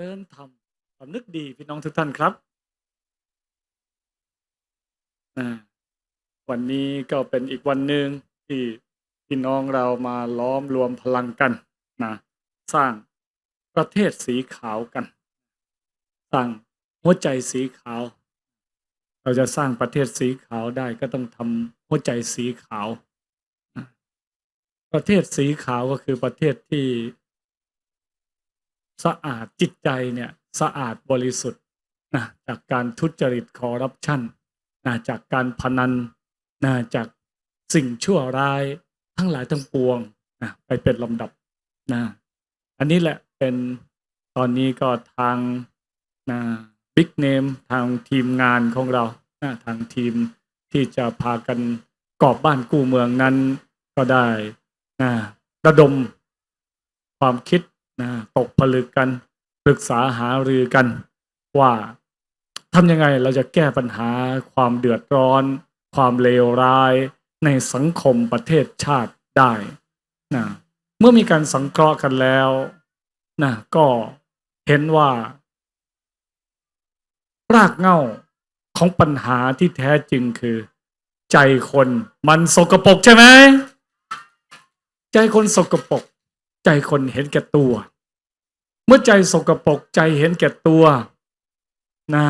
ริญธรรมสำนึกดีพี่น้องทุกท่านครับ วันนี้ก็เป็นอีกวันหนึ่งที่พี่น้องเรามาล้อมรวมพลังกันนะสร้างประเทศสีขาวกันสร้างหัวใจสีขาว เราจะสร้างประเทศสีขาวได้ก็ต้องทำหัวใจสีขาว ประเทศสีขาวก็คือประเทศที่ สะอาดจิตใจเนี่ยสะอาดบริสุทธิ์นะจากการทุจริตคอร์รัปชันนะจากการพนันนะจากสิ่งชั่วร้ายทั้งหลายทั้งปวงนะไปเป็นลำดับนะอันนี้แหละเป็นตอนนี้ก็ทางนะบิ๊กเนมทางทีมงานของเรานะทางทีมที่จะพากันกอบบ้านกู้เมืองนั้นก็ได้นะระดมความคิด นะตกผลึกกันปรึกษาหารือกันว่าทำยังไงเราจะแก้ปัญหาความเดือดร้อน ความเลวร้ายในสังคมประเทศชาติได้นะเมื่อมีการสังเคราะห์กันแล้วนะก็เห็นว่า รากเหง้าของปัญหาที่แท้จริงคือ ใจคนมันสกปรกใช่ไหม ใจคนสกปรก ใจคนเห็นแก่ตัว เมื่อใจสกปรกใจเห็นแก่ตัวนะ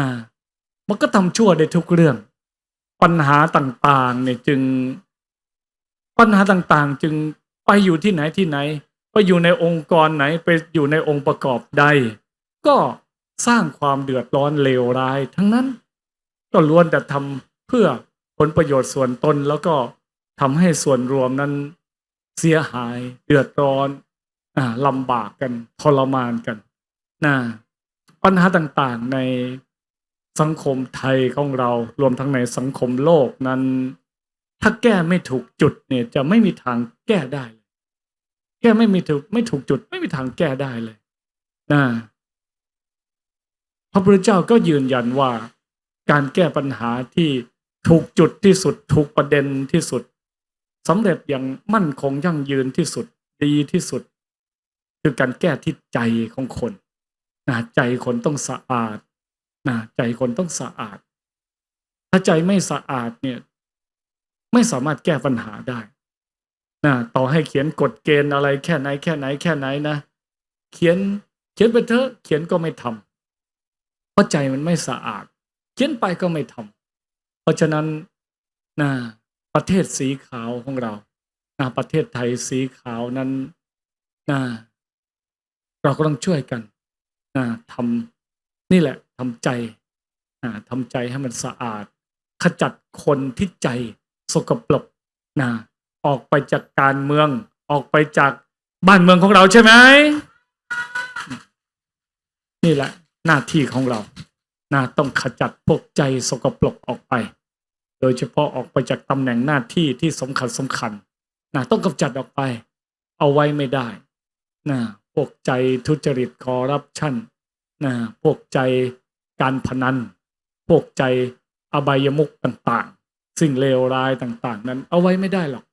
มันก็ทำชั่วได้ทุกเรื่อง ปัญหาต่างๆเนี่ยจึง ปัญหาต่างๆ จึงไปอยู่ที่ไหนที่ไหน ไปอยู่ในองค์กรไหนไปอยู่ในองค์ประกอบใด ก็สร้างความเดือดร้อนเลวร้าย ทั้งนั้น ก็ล้วนแต่ทำเพื่อผลประโยชน์ส่วนตนแล้วก็ทำให้ส่วนรวมนั้นเสียหาย เดือดร้อน ลำบากกันทรมานกันนะปัญหาต่างๆในสังคมไทยของเรารวมทั้งในสังคมโลกนั้น ถ้าแก้ไม่ถูกจุดเนี่ยจะไม่มีทางแก้ได้เลยแก้ไม่มีถูกไม่ถูกจุด ไม่มีทางแก้ได้เลยนะพระพุทธเจ้าก็ยืนยันว่า การแก้ปัญหาที่ถูกจุดที่สุดถูกประเด็นที่สุดสำเร็จอย่างมั่นคงยั่งยืนที่สุดดีที่สุด คือการแก้ที่ใจของคนนะใจคนต้องสะอาดนะใจคนต้องสะอาด ถ้าใจไม่สะอาดเนี่ย ไม่สามารถแก้ปัญหาได้นะต่อให้เขียนกฎเกณฑ์อะไรแค่ไหนแค่ไหนแค่ไหนนะ เขียนเขียนไปเถอะเขียนก็ไม่ทำเพราะใจมันไม่สะอาด เขียนไปก็ไม่ทำเพราะฉะนั้นนะประเทศสีขาวของเรานะประเทศไทยสีขาวนั้นนะ เราก็ต้องช่วยกันนะทำนี่แหละทำใจนะทำใจให้มันสะอาด ขจัดคนที่ใจสกปรกนะออกไปจากการเมือง ออกไปจากบ้านเมืองของเราใช่ไหมนี่แหละหน้าที่ของเรานะต้องขจัดพวกใจสกปรกออกไป โดยเฉพาะออกไปจากตำแหน่งหน้าที่ที่สำคัญสำคัญนะต้องกำจัดออกไป เอาไว้ไม่ได้นะ พวกใจทุจริตคอร์รัปชันนะพวกใจการพนัน พวกใจอบายมุกต่างๆ สิ่งเลวร้ายต่างๆ นั้นเอาไว้ไม่ได้หรอก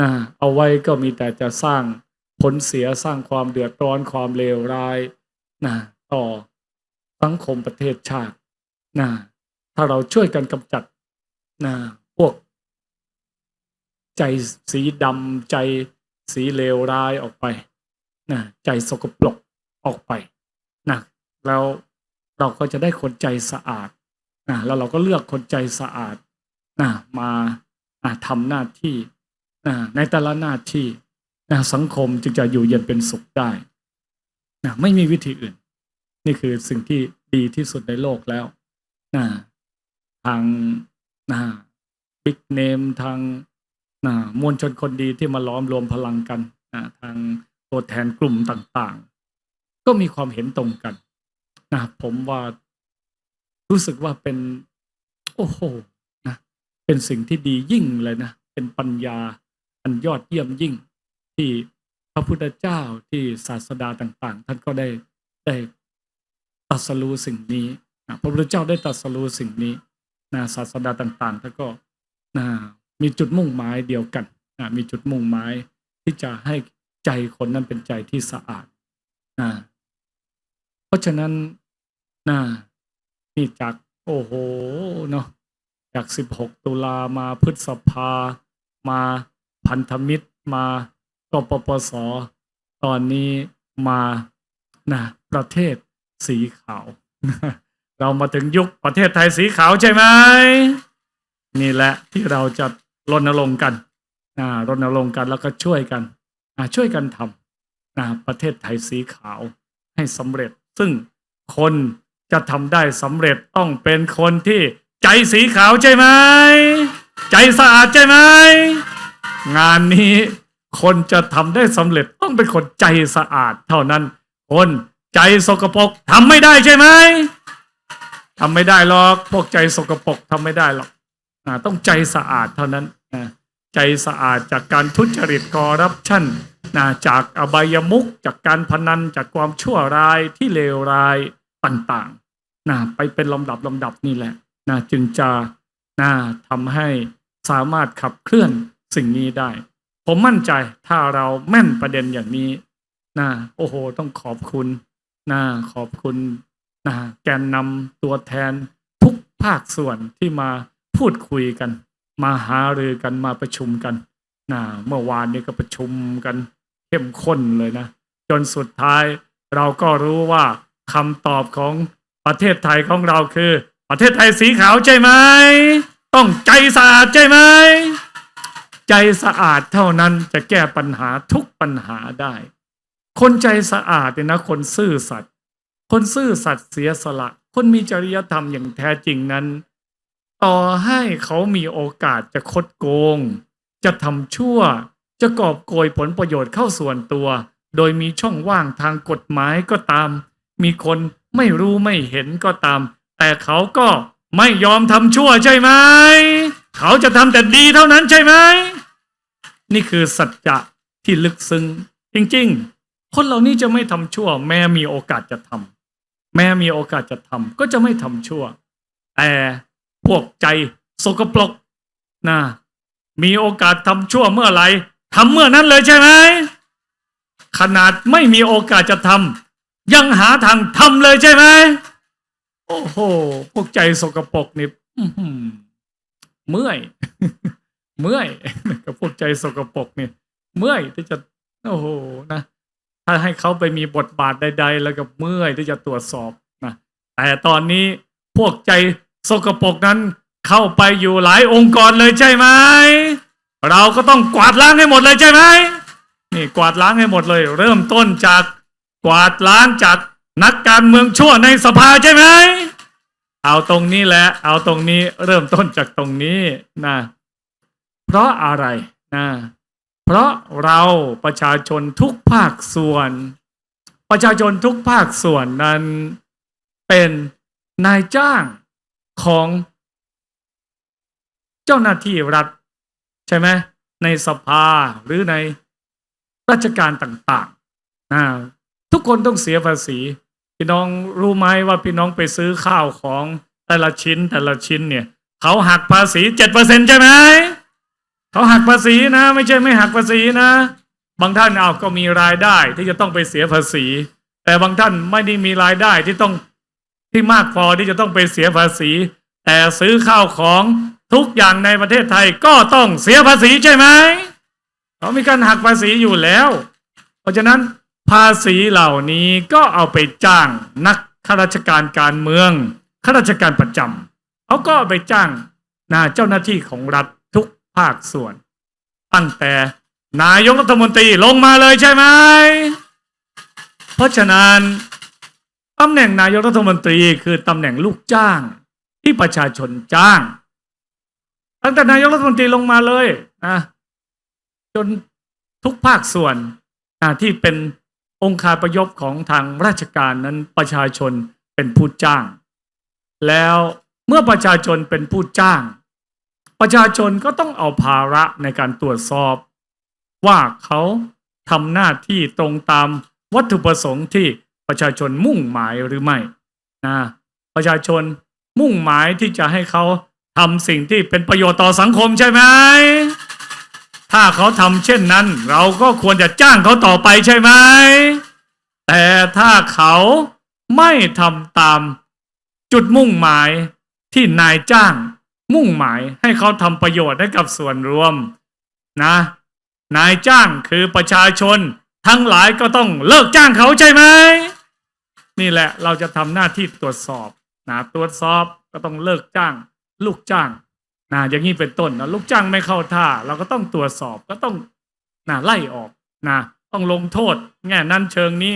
นะเอาไว้ก็มีแต่จะสร้างผลเสียสร้างความเดือดร้อนความเลวร้ายนะต่อสังคมประเทศชาตินะถ้าเราช่วยกันกำจัดนะพวก ใจสีดำใจสีเลวร้ายออกไป นะใจสกปรกออกไปนะแล้วเราก็จะได้คนใจสะอาดนะแล้วเราก็เลือกคนใจสะอาดนะมาทำหน้าที่นะในแต่ละหน้าที่นะสังคมจึงจะอยู่เย็นเป็นสุขได้นะไม่มีวิธีอื่น นี่คือสิ่งที่ดีที่สุดในโลกแล้วนะทางนะบิ๊กเนมทางนะมวลชนคนดีที่มาล้อมรวมพลังกันนะทาง ตัวแทนกลุ่มต่างๆ ก็มีความเห็นตรงกันนะผมว่ารู้สึกว่าเป็น โอ้โหนะเป็นสิ่งที่ดียิ่งเลยนะ เป็นปัญญาอันยอดเยี่ยมยิ่ง ที่พระพุทธเจ้าที่ศาสดาต่าง ๆ ท่านก็ได้ได้ตรัสรู้สิ่งนี้นะพระพุทธเจ้าได้ตรัสรู้สิ่งนี้นะศาสดาต่างๆท่านก็นะมีจุดมุ่งหมายเดียวกันนะมีจุดมุ่งหมายที่จะให้ ใจคนนั้นเป็นใจที่สะอาดนะเพราะฉะนั้นน่านี่จากโอ้โหเนาะจาก 16 ตุลามาพฤษภา มาพันธมิตรมากปปส ตอนนี้มานะประเทศสีขาว เรามาถึงยุคประเทศไทยสีขาวใช่ไหมนี่แหละที่เราจะรณรงค์กันอ่ารณรงค์กันแล้วก็ช่วยกัน ช่วยกันทำนะประเทศไทยสีขาวให้สำเร็จ ซึ่งคนจะทำได้สำเร็จต้องเป็นคนที่ใจสีขาวใช่ไหม ใจสะอาดใช่ไหม งานนี้คนจะทำได้สำเร็จต้องเป็นคนใจสะอาด เท่านั้น คนใจสกปรกทำไม่ได้ใช่ไหมทำไม่ได้หรอกพวกใจสกปรกทำไม่ได้หรอกอต้องใจสะอาดเท่านั้นอ่า ใจสะอาดจากการทุจริตคอร์รัปชันนะจากอบายมุขจากการพนันจากความชั่วร้ายที่เลวร้ายต่างๆนะไปเป็นลำดับลำดับนี่แหละนะจึงจะนะทำให้สามารถขับเคลื่อนสิ่งนี้ได้ ผมมั่นใจถ้าเราแม่นประเด็นอย่างนี้นะโอ้โห ต้องขอบคุณนะขอบคุณนะแกนนำตัวแทนทุกภาคส่วนที่มาพูดคุยกัน มาหารือกันมาประชุมกันนะเมื่อวานนี้ก็ประชุมกันเข้มข้นเลยนะ จนสุดท้ายเราก็รู้ว่าคำตอบของประเทศไทยของเราคือ ประเทศไทยสีขาวใช่ไหมต้องใจสะอาดใช่ไหมใจสะอาดเท่านั้นจะแก้ปัญหาทุกปัญหาได้ คนใจสะอาดเนี่ยนะคนซื่อสัตย์คนซื่อสัตย์เสียสละ คนมีจริยธรรมอย่างแท้จริงนั้น ต่อให้เขามีโอกาสจะคดโกง จะทำชั่ว จะกอบโกยผลประโยชน์เข้าส่วนตัว โดยมีช่องว่างทางกฎหมายก็ตาม มีคนไม่รู้ไม่เห็นก็ตาม แต่เขาก็ไม่ยอมทำชั่วใช่ไหม เขาจะทำแต่ดีเท่านั้นใช่ไหม นี่คือสัจจะที่ลึกซึ้งจริงๆ คนเหล่านี้จะไม่ทำชั่ว แม้มีโอกาสจะทำแม้มีโอกาสจะทำก็จะไม่ทำชั่ว แต่ พวกใจสกปรกนะมีโอกาสทำชั่วเมื่อไหร่ทำเมื่อนั้นเลยใช่ไหมขนาดไม่มีโอกาสจะทำยังหาทางทำเลยใช่ไหมโอ้โห พวกใจสกปรกนี่เมื่อย เมื่อยกับพวกใจสกปรกเนี่ย เมื่อยที่จะโอ้โหนะถ้าให้เขาไปมีบทบาทใด ๆ แล้วก็เมื่อยที่จะตรวจสอบนะแต่ตอนนี้พวกใจ สกปรกนั้นเข้าไปอยู่หลายองค์กรเลยใช่ไหมเราก็ต้องกวาดล้างให้หมดเลยใช่ไหมนี่กวาดล้างให้หมดเลย เริ่มต้นจากกวาดล้างจากนักการเมืองชั่วในสภาใช่ไหมเอาตรงนี้แหละ เอาตรงนี้เริ่มต้นจากตรงนี้นะเพราะอะไรนะเพราะเราประชาชนทุกภาคส่วน ประชาชนทุกภาคส่วนนั้นเป็นนายจ้าง ของเจ้าหน้าที่รัฐ ใช่ไหมในสภาหรือในราชการต่างๆนะทุกคนต้องเสียภาษี พี่น้องรู้ไหมว่าพี่น้องไปซื้อข้าวของแต่ละชิ้นแต่ละชิ้นเนี่ย เขาหักภาษีเจ็ดเปอร์เซ็นใช่ไหมเขาหักภาษีนะ ไม่ใช่ไม่หักภาษีนะ บางท่านเอาก็มีรายได้ที่จะต้องไปเสียภาษี แต่บางท่านไม่ได้มีรายได้ที่ต้อง ที่มากพอที่จะต้องไปเสียภาษี แต่ซื้อข้าวของทุกอย่างในประเทศไทยก็ต้องเสียภาษีใช่ไหมเขามีการหักภาษีอยู่แล้ว เพราะฉะนั้นภาษีเหล่านี้ก็เอาไปจ้างนักข้าราชการการเมืองข้าราชการประจำเขาก็ไปจ้างนาเจ้าหน้าที่ของรัฐทุกภาคส่วน ตั้งแต่นายกรัฐมนตรีลงมาเลยใช่ไหม เพราะฉะนั้น ตำแหน่งนายกรัฐมนตรีคือตำแหน่งลูกจ้าง ที่ประชาชนจ้าง ตั้งแต่นายกรัฐมนตรีลงมาเลยนะจนทุกภาคส่วนนะที่เป็นองค์คาพยพของทางราชการนั้นประชาชนเป็นผู้จ้าง แล้วเมื่อประชาชนเป็นผู้จ้าง ประชาชนก็ต้องเอาภาระในการตรวจสอบ ว่าเขาทำหน้าที่ตรงตามวัตถุประสงค์ที่ ประชาชนมุ่งหมายหรือไม่นะประชาชนมุ่งหมายที่จะให้เขาทำสิ่งที่เป็นประโยชน์ต่อสังคมใช่ไหมถ้าเขาทำเช่นนั้น เราก็ควรจะจ้างเขาต่อไปใช่ไหมแต่ถ้าเขาไม่ทำตามจุดมุ่งหมายที่นายจ้าง มุ่งหมายให้เขาทำประโยชน์ให้กับส่วนรวมนะ นายจ้างคือประชาชน ทั้งหลายก็ต้องเลิกจ้างเขาใช่ไหม นี่แหละเราจะทำหน้าที่ตรวจสอบนะตรวจสอบก็ต้องเลิกจ้าง ลูกจ้างนะอย่างนี้เป็นต้นนะลูกจ้างไม่เข้าท่า เราก็ต้องตรวจสอบก็ต้องนะไล่ออกนะต้องลงโทษแง่นั้นเชิงนี้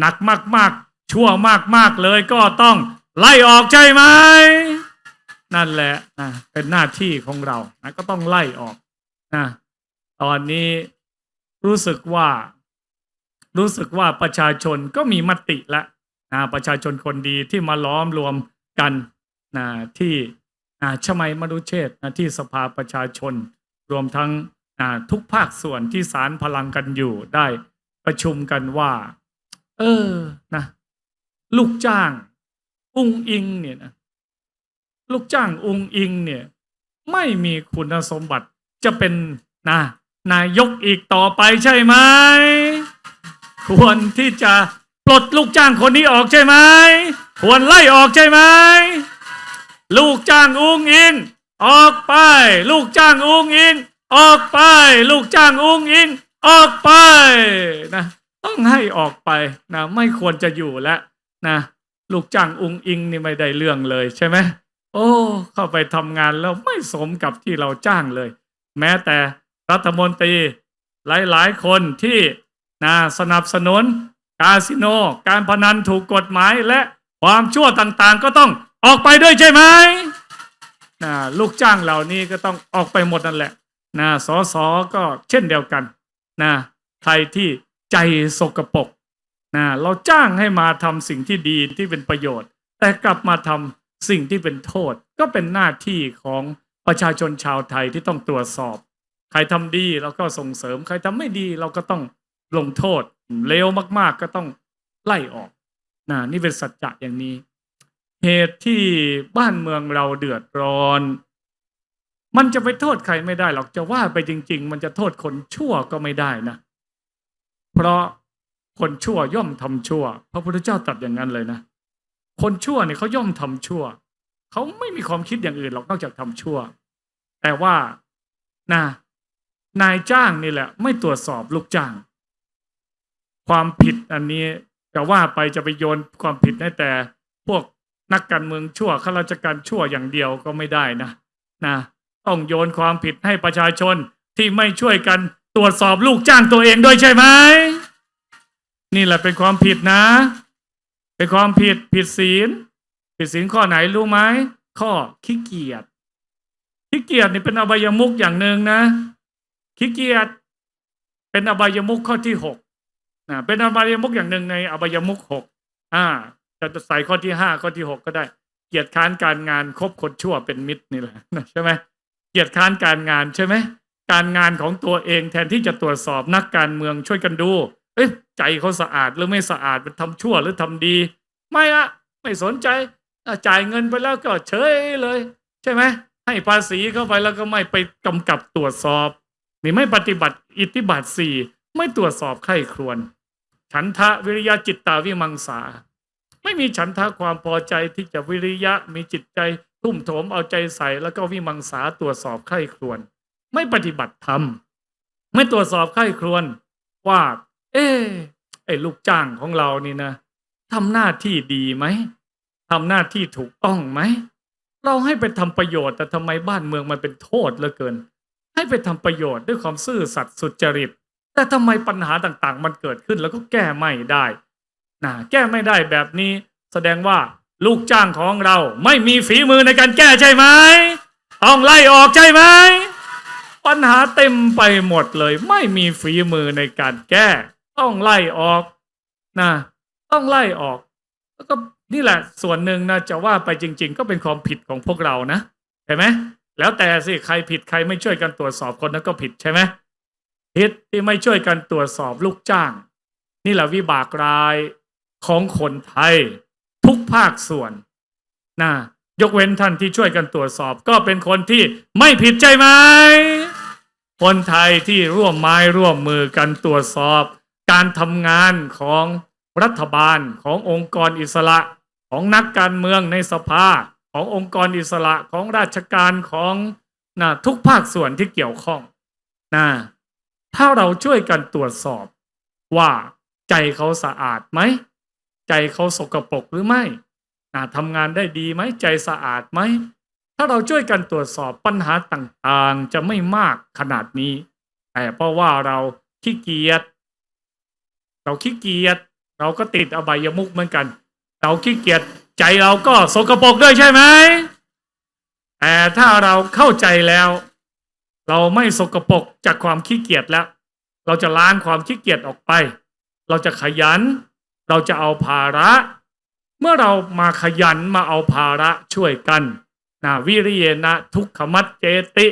หนักมากๆ ชั่วมากๆเลยก็ต้องไล่ออกใช่ไหมนั่นแหละนะเป็นหน้าที่ของเรานะก็ต้องไล่ออกนะตอนนี้รู้สึกว่า รู้สึกว่าประชาชนก็มีมติแล้ว นะประชาชนคนดีที่มาล้อมรวมกันนะที่ชมัยมรุเชษนะที่สภาประชาชน รวมทั้งทุกภาคส่วนที่สารพลังกันอยู่ได้ประชุมกันว่า เออนะลูกจ้าง อุงอิงเนี่ยนะลูกจ้างอุงอิงเนี่ย ไม่มีคุณสมบัติจะเป็นนะนายกอีกต่อไปใช่ไหมควรที่จะ ปลดลูกจ้างคนนี้ออกใช่ไหมควรไล่ออกใช่ไหมลูกจ้างอุงอิง ออกไป ลูกจ้างอุงอิง ออกไป ลูกจ้างอุงอิง ออกไปนะต้องให้ออกไปนะไม่ควรจะอยู่แล้วนะลูกจ้างอุงอิงนี่ไม่ได้เรื่องเลยใช่ไหมโอ้ เข้าไปทำงานแล้วไม่สมกับที่เราจ้างเลย แม้แต่รัฐมนตรีหลายๆ คนที่นะสนับสนุน คาสิโน การพนันถูกกฎหมายและความชั่วต่างๆ ก็ต้องออกไปด้วยใช่ไหมนะลูกจ้างเหล่านี้ก็ต้องออกไปหมดนั่นแหละนะสอสอก็เช่นเดียวกันนะใครที่ใจสกปรกนะเราจ้างให้มาทำสิ่งที่ดีที่เป็นประโยชน์ แต่กลับมาทำสิ่งที่เป็นโทษ ก็เป็นหน้าที่ของประชาชนชาวไทยที่ต้องตรวจสอบ ใครทำดีเราก็ส่งเสริม ใครทำไม่ดีเราก็ต้องลงโทษ เลวมาก ๆ ก็ต้องไล่ออกนะนี่เป็นสัจจะอย่างนี้ เหตุที่บ้านเมืองเราเดือดร้อน มันจะไปโทษใครไม่ได้หรอกจะว่าไปจริง ๆ มันจะโทษคนชั่วก็ไม่ได้นะ เพราะคนชั่วย่อมทำชั่ว พระพุทธเจ้าตรัสอย่างนั้นเลยนะ คนชั่วเนี่ยเขาย่อมทำชั่ว เขาไม่มีความคิดอย่างอื่นหรอกนอกจากทำชั่ว แต่ว่านะนายจ้างนี่แหละ ไม่ตรวจสอบลูกจ้าง ความผิดอันนี้จะว่าไปจะไปโยนความผิดให้แต่ พวกนักการเมืองชั่วข้าราชการชั่วอย่างเดียวก็ไม่ได้นะนะต้องโยนความผิดให้ประชาชนที่ไม่ช่วยกันตรวจสอบลูกจ้างตัวเองด้วยใช่ไหมนี่แหละเป็นความผิดนะ เป็นความผิดผิดศีล ผิดศีลข้อไหนรู้ไหมข้อขี้เกียจขี้เกียจนี่เป็นอบายมุกอย่างหนึ่งนะขี้เกียจเป็นอบายมุกข้อที่หก เป็นอบายมุกอย่างหนึ่งในอบายมุกหกอ่าจะใส่ข้อที่ห้าข้อที่หกก็ได้ เกียรติค้านการงานคบคนชั่วเป็นมิตรนี่แหละใช่ไหมเกียรติค้านการงานใช่ไหมการงานของตัวเองแทนที่จะตรวจสอบนักการเมืองช่วยกันดู เอ้ยใจเขาสะอาดหรือไม่สะอาดเป็นทำชั่วหรือทำดี ไม่อะไม่สนใจจ่ายเงินไปแล้วก็เฉยเลย ใช่ไหมให้ภาษีเข้าไปแล้วก็ไม่ไปกำกับตรวจสอบ นี่ไม่ปฏิบัติอิทธิบาทสี่ไม่ตรวจสอบไข้ครวน ฉันทะวิริยะจิตตาวิมังสา ไม่มีฉันทะความพอใจที่จะวิริยะมีจิตใจทุ่มโถมเอาใจใส่แล้วก็วิมังสาตรวจสอบไข้ครวน ไม่ปฏิบัติธรรม ไม่ตรวจสอบไข้ครวนว่า เอ๊ไอ้ลูกจ้างของเรานี่นะทำหน้าที่ดีไหมทำหน้าที่ถูกต้องไหม เราให้ไปทำประโยชน์แต่ทำไมบ้านเมืองมันเป็นโทษเหลือเกิน ให้ไปทำประโยชน์ด้วยความซื่อสัตย์สุจริต แต่ทำไมปัญหาต่างๆ มันเกิดขึ้นแล้วก็แก้ไม่ได้นะแก้ไม่ได้แบบนี้ แสดงว่าลูกจ้างของเราไม่มีฝีมือในการแก้ใช่ไหมต้องไล่ออกใช่ไหมปัญหาเต็มไปหมดเลย ไม่มีฝีมือในการแก้ ต้องไล่ออกนะต้องไล่ออก แล้วก็นี่แหละส่วนหนึ่งนะจะว่าไปจริง ๆ ก็เป็นความผิดของพวกเรานะเห็นไหมแล้วแต่สิใครผิดใครไม่ช่วยกันตรวจสอบคนนั้นก็ผิดใช่ไหม ผิดที่ไม่ช่วยกันตรวจสอบลูกจ้าง นี่แหละวิบากรายของคนไทย ทุกภาคส่วนนะยกเว้นท่านที่ช่วยกันตรวจสอบ ก็เป็นคนที่ไม่ผิดใช่ไหมคนไทยที่ร่วมไม้ร่วมมือกันตรวจสอบ การทำงานของรัฐบาลขององค์กรอิสระของนักการเมืองในสภาขององค์กรอิสระของราชการของนะทุกภาคส่วนที่เกี่ยวข้องนะ ถ้าเราช่วยกันตรวจสอบว่าใจเขาสะอาดไหม ใจเขาสกปรกหรือไม่ทำงานได้ดีไหมใจสะอาดไหม ถ้าเราช่วยกันตรวจสอบปัญหาต่างๆ จะไม่มากขนาดนี้ แต่เพราะว่าเราขี้เกียจเราขี้เกียจเราก็ติดอบายมุกเหมือนกัน เราขี้เกียจใจเราก็สกปรกด้วยใช่ไหมแต่ถ้าเราเข้าใจแล้ว เราไม่สกปรกจากความขี้เกียจแล้ว เราจะล้างความขี้เกียจออกไป เราจะขยัน เราจะเอาภาระ เมื่อเรามาขยันมาเอาภาระช่วยกันนะวิริยนะทุกขมัดเจติ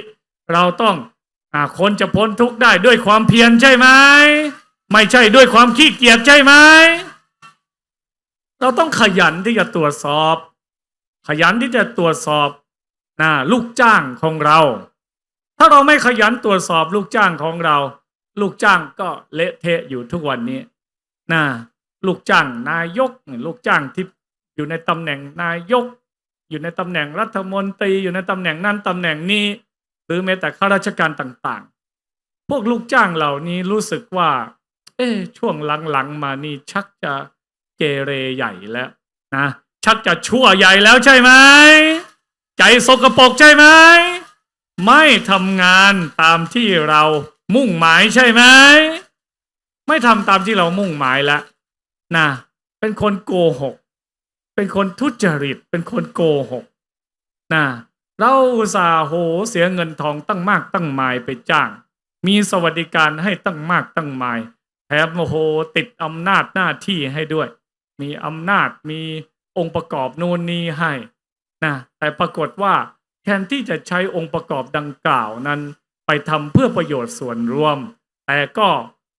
เราต้องอาคนจะพ้นทุกข์ได้ด้วยความเพียรใช่ไหมไม่ใช่ด้วยความขี้เกียจใช่ไหมเราต้องขยันที่จะตรวจสอบ ขยันที่จะตรวจสอบนะลูกจ้างของเรา ถ้าเราไม่ขยันตรวจสอบลูกจ้างของเรา ลูกจ้างก็เละเทะอยู่ทุกวันนี้นะลูกจ้างนายก ลูกจ้างที่อยู่ในตำแหน่งนายก อยู่ในตำแหน่งรัฐมนตรีอยู่ในตำแหน่งนั้นตำแหน่งนี้ หรือแม้แต่ข้าราชการต่างๆ พวกลูกจ้างเหล่านี้รู้สึกว่า เอ๊ช่วงหลังๆมานี่ชักจะเกเรใหญ่แล้วนะชักจะชั่วใหญ่แล้วใช่ไหมใจสกปรกใช่ไหม ไม่ทำงานตามที่เรามุ่งหมายใช่ไหมไม่ทำตามที่เรามุ่งหมายแล้วนะเป็นคนโกหก เป็นคนทุจริต เป็นคนโกหกนะเราอุตส่าห์โหเสียเงินทองตั้งมากตั้งมายไปจ้าง มีสวัสดิการให้ตั้งมากตั้งมายแถมโอ้โหติดอำนาจหน้าที่ให้ด้วย มีอำนาจมีองค์ประกอบนู่นนี่ให้นะแต่ปรากฏว่า แทนที่จะใช้องค์ประกอบดังกล่าวนั้น ไปทำเพื่อประโยชน์ส่วนรวม แต่ก็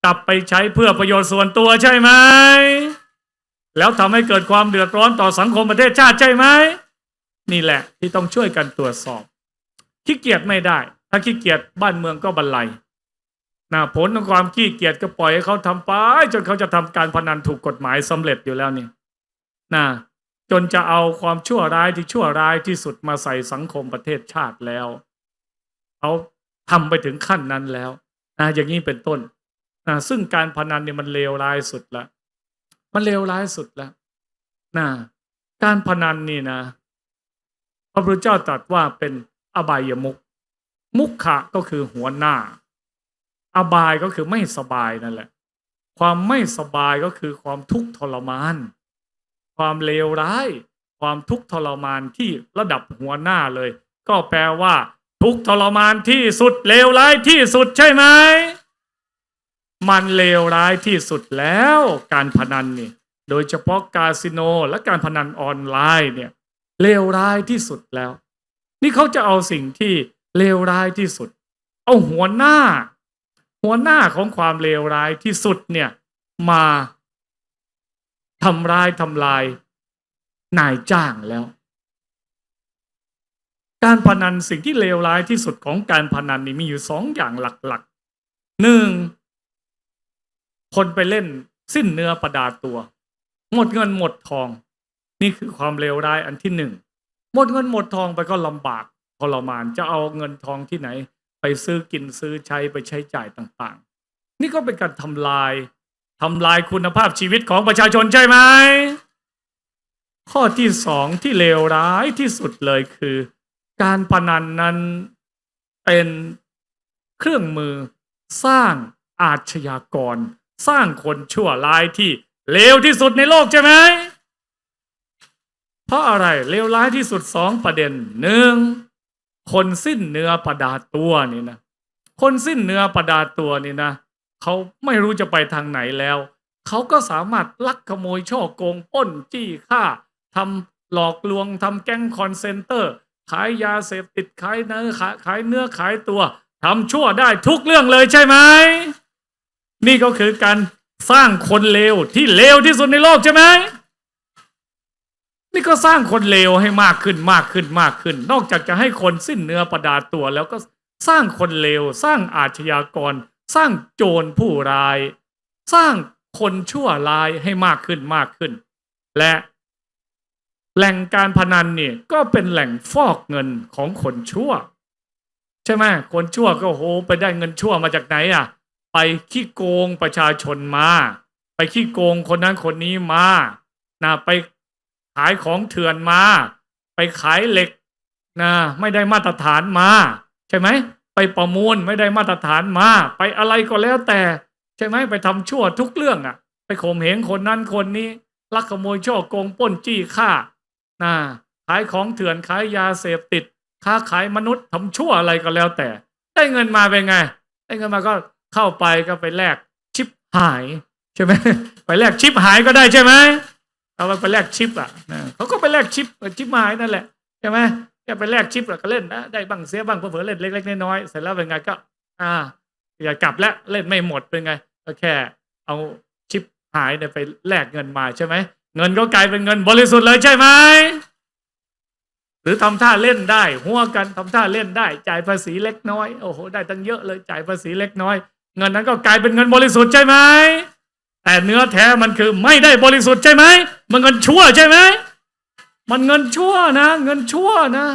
กลับไปใช้เพื่อประโยชน์ส่วนตัวใช่ไหม แล้วทำให้เกิดความเดือดร้อนต่อสังคมประเทศชาติใช่ไหม นี่แหละที่ต้องช่วยกันตรวจสอบ ขี้เกียจไม่ได้ ถ้าขี้เกียจบ้านเมืองก็บันไลนะผลของความขี้เกียจก็ปล่อยให้เขาทำไป จนเขาจะทำการพนันถูกกฎหมายสำเร็จอยู่แล้วนี่นะ จนจะเอาความชั่วร้ายที่ชั่วร้ายที่สุดมาใส่สังคมประเทศชาติแล้วเขาทำไปถึงขั้นนั้นแล้วนะอย่างนี้เป็นต้นนะซึ่งการพนันเนี่ยมันเลวร้ายสุดล้วมันเลวร้ายสุดล้วนะการพนันนี่นะ พระพุทธเจ้าตรัสว่าเป็นอบายมุกมุขะก็คือหัวหน้า อบายก็คือไม่สบายนั่นแหละ ความไม่สบายก็คือความทุกข์ทรมาน ความเลวร้าย ความทุกข์ทรมานที่ระดับหัวหน้าเลย ก็แปลว่า ทุกข์ทรมานที่สุดเลวร้ายที่สุดใช่ไหมมันเลวร้ายที่สุดแล้วการพนันนี่โดยเฉพาะคาสิโนและการพนันออนไลน์เนี่ยเลวร้ายที่สุดแล้ว นี่เขาจะเอาสิ่งที่เลวร้ายที่สุด เอาหัวหน้า หัวหน้าของความเลวร้ายที่สุดเนี่ยมา ทำร้ายทำลายนายจ้างแล้ว การพนันสิ่งที่เลวร้ายที่สุดของการพนันนี่มีอยู่สองอย่างหลักๆหนึ่งคนไปเล่นสิ้นเนื้อประดาตัว หมดเงินหมดทอง นี่คือความเลวร้ายอันที่หนึ่งหมดเงินหมดทองไปก็ลำบากทรมานจะเอาเงินทองที่ไหน ไปซื้อกินซื้อใช้ไปใช้จ่ายต่าง ๆ นี่ก็เป็นการทำลาย ทำลายคุณภาพชีวิตของประชาชนใช่ไหม ข้อที่สองที่เลวร้ายที่สุดเลยคือ การพนันนั้นเป็นเครื่องมือสร้างอาชญากร สร้างคนชั่วร้ายที่เลวที่สุดในโลกใช่ไหม เพราะอะไรเลวร้ายที่สุดสองประเด็นหนึ่งคนสิ้นเนื้อประดาตัวนี่นะ คนสิ้นเนื้อประดาตัวนี่นะ เขาไม่รู้จะไปทางไหนแล้ว เขาก็สามารถลักขโมยช่อโกงป้นจี้ฆ่าทำหลอกลวงทำแก๊งคอนเซนเตอร์ ขายยาเสพติดขายเนื้อขายขายเนื้อขายตัวทำชั่วได้ทุกเรื่องเลยใช่ไหม นี่ก็คือการสร้างคนเลวที่เลวที่สุดในโลกใช่ไหมนี่ก็สร้างคนเลวให้มากขึ้นมากขึ้นมากขึ้น นอกจากจะให้คนสิ้นเนื้อประดาตัวแล้วก็สร้างคนเลว สร้างอาชญากร สร้างโจรผู้ร้าย สร้างคนชั่วร้ายให้มากขึ้นมากขึ้น และแหล่งการพนันเนี่ยก็เป็นแหล่งฟอกเงินของคนชั่ว ใช่ไหมคนชั่วก็โหไปได้เงินชั่วมาจากไหนอะ ไปขี้โกงประชาชนมา ไปขี้โกงคนนั้นคนนี้มานะไปขายของเถื่อนมา ไปขายเหล็กนะไม่ได้มาตรฐานมา ใช่ไหม ไปประมูลไม่ได้มาตรฐานมา ไปอะไรก็แล้วแต่ ใช่ไหมไปทำชั่วทุกเรื่องอะ ไปข่มเหงคนนั้นคนนี้ ลักขโมยช่อโกงปล้นจี้ฆ่านะขายของเถื่อนขายยาเสพติด ค้าขายมนุษย์ทำชั่วอะไรก็แล้วแต่ ได้เงินมาเป็นไง ได้เงินมาก็เข้าไปก็ไปแลกชิปหายใช่ไหมไปแลกชิปหายก็ได้ใช่ไหมเอาไปแลกชิปอะเขาก็ไปแลกชิปชิปหายนั่นแหละใช่ไหม แค่ไปแลกชิปแล้วก็เล่นนะได้บ้างเสียบ้างเผื่อเล่นเล็กๆน้อยๆเสร็จแล้วเป็นไงก็ อ่าอย่ากลับแล้วเล่นไม่หมดเป็นไง ก็แค่เอาชิปหายเนี่ยไปแลกเงินมาใช่ไหมเงินก็กลายเป็นเงินบริสุทธิ์เลยใช่ไหมหรือทำท่าเล่นได้ หัวกันทำท่าเล่นได้ จ่ายภาษีเล็กน้อยโอ้โหได้ตั้งเยอะเลยจ่ายภาษีเล็กน้อย เงินนั้นก็กลายเป็นเงินบริสุทธิ์ใช่ไหมแต่เนื้อแท้มันคือไม่ได้บริสุทธิ์ใช่ไหมมันเงินชั่วใช่ไหม มันเงินชั่วนะ เงินชั่วนะ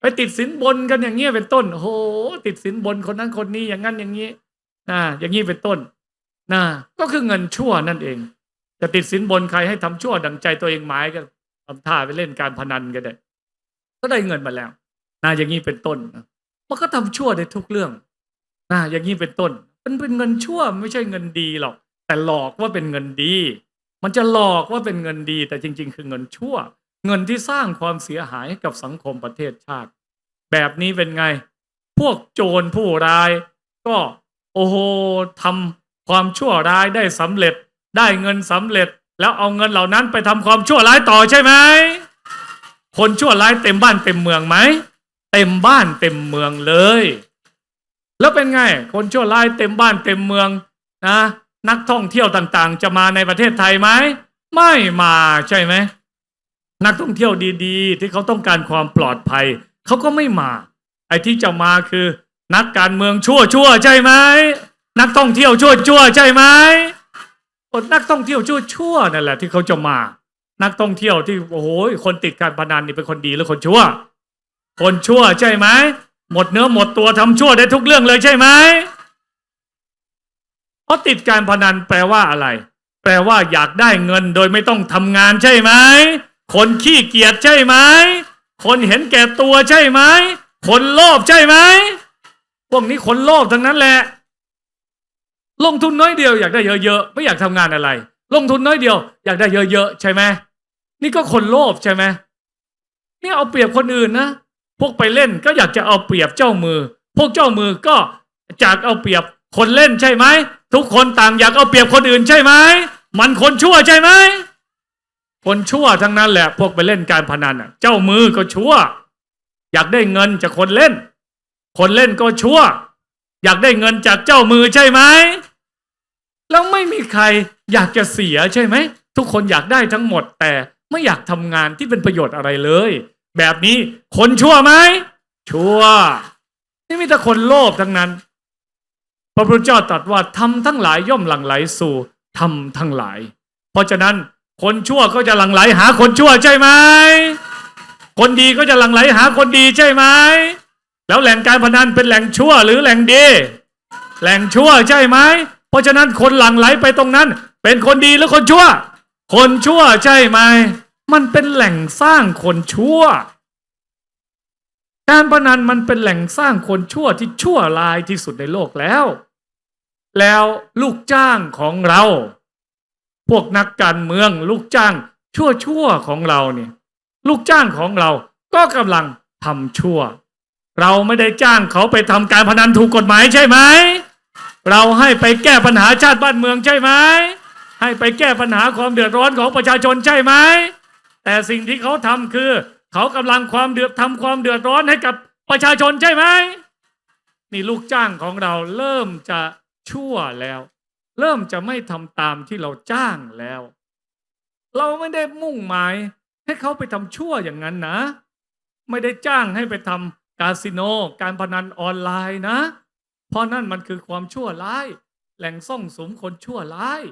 ไปติดสินบนกันอย่างเงี้ยเป็นต้นโอ้โหติดสินบนคนนั้นคนนี้อย่างนั้นอย่างนี้นะอย่างนี้เป็นต้นนะก็คือเงินชั่วนั่นเอง จะติดสินบนใครให้ทำชั่วดังใจตัวเองหมายก็ทำท่าไปเล่นการพนันกันได้ ก็ได้เงินมาแล้วนะอย่างนี้เป็นต้นมันก็ทำชั่วได้ทุกเรื่องนะอย่างนี้เป็นต้น มันเป็นเงินชั่วไม่ใช่เงินดีหรอก แต่หลอกว่าเป็นเงินดี มันจะหลอกว่าเป็นเงินดี แต่จริง ๆ คือเงินชั่ว เงินที่สร้างความเสียหายให้กับสังคมประเทศชาติ แบบนี้เป็นไง พวกโจรผู้ร้าย ก็โอ้โหทำความชั่วร้ายได้สำเร็จ ได้เงินสำเร็จ แล้วเอาเงินเหล่านั้นไปทำความชั่วร้ายต่อใช่ไหมคนชั่วร้ายเต็มบ้านเต็มเมืองไหมเต็มบ้านเต็มเมืองเลย แล้วเป็นไง คนชั่วร้ายเต็มบ้านเต็มเมืองนะนักท่องเที่ยวต่างๆ จะมาในประเทศไทยไหม ไม่มาใช่ไหม นักท่องเที่ยวดีๆ ที่เขาต้องการความปลอดภัย เขาก็ไม่มา ไอ้ที่จะมาคือ นักการเมืองชั่วชั่วๆใช่ไหมนักท่องเที่ยวชั่วชั่วๆใช่ไหมคนนักท่องเที่ยวชั่วชั่วๆนั่นแหละที่เขาจะมา นักท่องเที่ยวที่โอ้โหคนติดการพนันนี่เป็นคนดีหรือคนชั่ว คนชั่วใช่ไหมหมดเนื้อหมดตัวทำชั่วได้ทุกเรื่องเลยใช่ไหมเพราะติดการพนันแปลว่าอะไร แปลว่าอยากได้เงินโดยไม่ต้องทำงานใช่ไหม คนขี้เกียจใช่ไหม คนเห็นแก่ตัวใช่ไหม คนโลภใช่ไหม พวกนี้คนโลภทั้งนั้นแหละ ลงทุนน้อยเดียวอยากได้เยอะๆ ไม่อยากทำงานอะไร ลงทุนน้อยเดียว อยากได้เยอะๆ ใช่ไหม นี่ก็คนโลภใช่ไหม นี่เอาเปรียบคนอื่นนะ พวกไปเล่นก็อยากจะเอาเปรียบเจ้ามือ พวกเจ้ามือก็จากเอาเปรียบคนเล่นใช่ไหม ทุกคนต่างอยากเอาเปรียบคนอื่นใช่ไหม มันคนชั่วใช่ไหม คนชั่วทั้งนั้นแหละพวกไปเล่นการพนันน่ะ เจ้ามือก็ชั่ว อยากได้เงินจากคนเล่น คนเล่นก็ชั่ว อยากได้เงินจากเจ้ามือใช่ไหมแล้วไม่มีใครอยากจะเสียใช่ไหมทุกคนอยากได้ทั้งหมด แต่ไม่อยากทำงานที่เป็นประโยชน์อะไรเลย แบบนี้คนชั่วไหมชั่ว นี่มีแต่คนโลภทั้งนั้น พระพุทธเจ้าตรัสว่าทำทั้งหลายย่อมหลั่งไหลสู่ทำทั้งหลาย เพราะฉะนั้น คนชั่วก็จะหลั่งไหลหาคนชั่วใช่ไหม คนดีก็จะหลั่งไหลหาคนดีใช่ไหม แล้วแหล่งการพนันเป็นแหล่งชั่วหรือแหล่งดี แหล่งชั่วใช่ไหม เพราะฉะนั้นคนหลั่งไหลไปตรงนั้น เป็นคนดีหรือคนชั่ว คนชั่วใช่ไหม มันเป็นแหล่งสร้างคนชั่ว การพนันมันเป็นแหล่งสร้างคนชั่วที่ชั่วลายที่สุดในโลกแล้ว แล้วลูกจ้างของเรา พวกนักการเมืองลูกจ้างชั่วๆของเราเนี่ยลูกจ้างของเราก็กำลังทำชั่ว เราไม่ได้จ้างเขาไปทำการพนันถูกกฎหมายใช่ไหม เราให้ไปแก้ปัญหาชาติบ้านเมืองใช่ไหม ให้ไปแก้ปัญหาความเดือดร้อนของประชาชนใช่ไหม แต่สิ่งที่เขาทำคือ เขากำลังความเดือดทำความเดือดร้อนให้กับประชาชนใช่ไหม นี่ลูกจ้างของเราเริ่มจะชั่วแล้ว เริ่มจะไม่ทำตามที่เราจ้างแล้ว เราไม่ได้มุ่งหมายให้เขาไปทำชั่วอย่างนั้นนะ ไม่ได้จ้างให้ไปทำคาสิโน การพนันออนไลน์นะ เพราะนั่นมันคือความชั่วร้าย แหล่งซ่องสมคนชั่วร้าย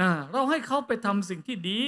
นะเราให้เขาไปทำสิ่งที่ดี